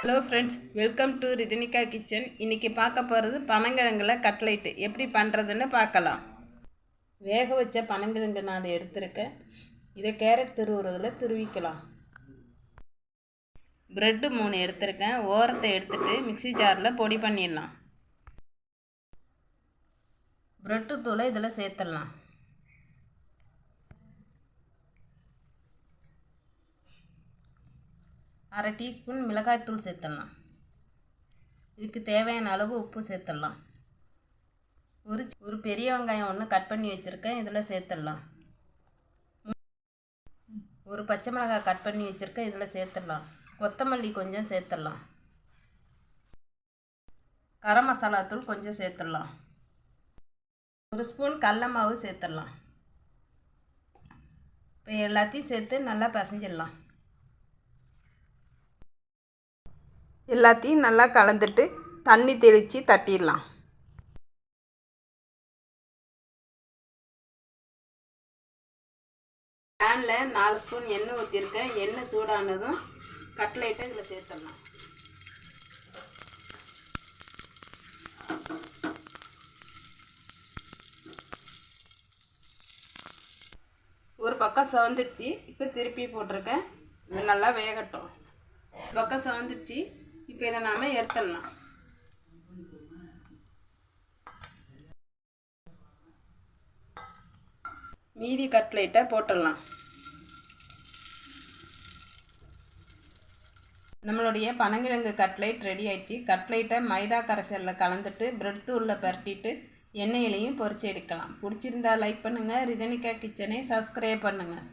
Hello friends welcome to Rijinika kitchen இன்றைக்கி பார்க்க போகிறது பனங்கிழங்குல கட்லைட்டு எப்படி பண்ணுறதுன்னு பார்க்கலாம். வேக வச்ச பனங்கிழங்கு நான் எடுத்திருக்கேன். இதை கேரட் துருவுறதுல துருவிக்கலாம். ப்ரெட்டு மூணு எடுத்திருக்கேன். ஓரத்தை எடுத்துட்டு மிக்ஸி ஜாரில் பொடி பண்ணிடலாம். ப்ரெட்டு தூளை இதில் சேர்த்துடலாம். அரை டீஸ்பூன் மிளகாய்த்தூள் சேர்த்துடலாம். இதுக்கு தேவையான அளவு உப்பு சேர்த்துடலாம். ஒரு ஒரு பெரிய வெங்காயம் ஒன்று கட் பண்ணி வச்சுருக்கேன். இதில் சேர்த்துடலாம். ஒரு பச்சை மிளகாய் கட் பண்ணி வச்சுருக்கேன். இதில் சேர்த்துடலாம். கொத்தமல்லி கொஞ்சம் சேர்த்துடலாம். கரம் மசாலா தூள் கொஞ்சம் சேர்த்துடலாம். ஒரு ஸ்பூன் கடல மாவு சேர்த்துடலாம். இப்போ எல்லாத்தையும் சேர்த்து நல்லா பிசைஞ்சிடலாம். எல்லாத்தையும் நல்லா கலந்துட்டு தண்ணி தெளித்து தட்டிடலாம். பேனில் நாலு ஸ்பூன் எண்ணெய் ஊற்றிருக்கேன் எண்ணெய் சூடானதும் கட்லைட்டை இதில் சேர்த்துடலாம். ஒரு பக்கம் சவந்துடுச்சு. இப்போ திருப்பி போட்டிருக்கேன். நல்லா வேகட்டும். பக்கம் சவந்துடுச்சு. இப்போ இதை நாம் எடுத்துடலாம். மீதி கட்லைட்டை போட்டுடலாம். நம்மளுடைய பனங்கிழங்கு கட்லைட் ரெடி ஆயிடுச்சு. கட்லைட்டை மைதா கரைசலில் கலந்துட்டு பிரெட் தூளில் பரட்டிட்டு எண்ணெயிலையும் பொறிச்சு எடுக்கலாம். பிடிச்சிருந்தா லைக் பண்ணுங்கள் ரிதனிகா கிச்சனை சப்ஸ்கிரைப் பண்ணுங்கள்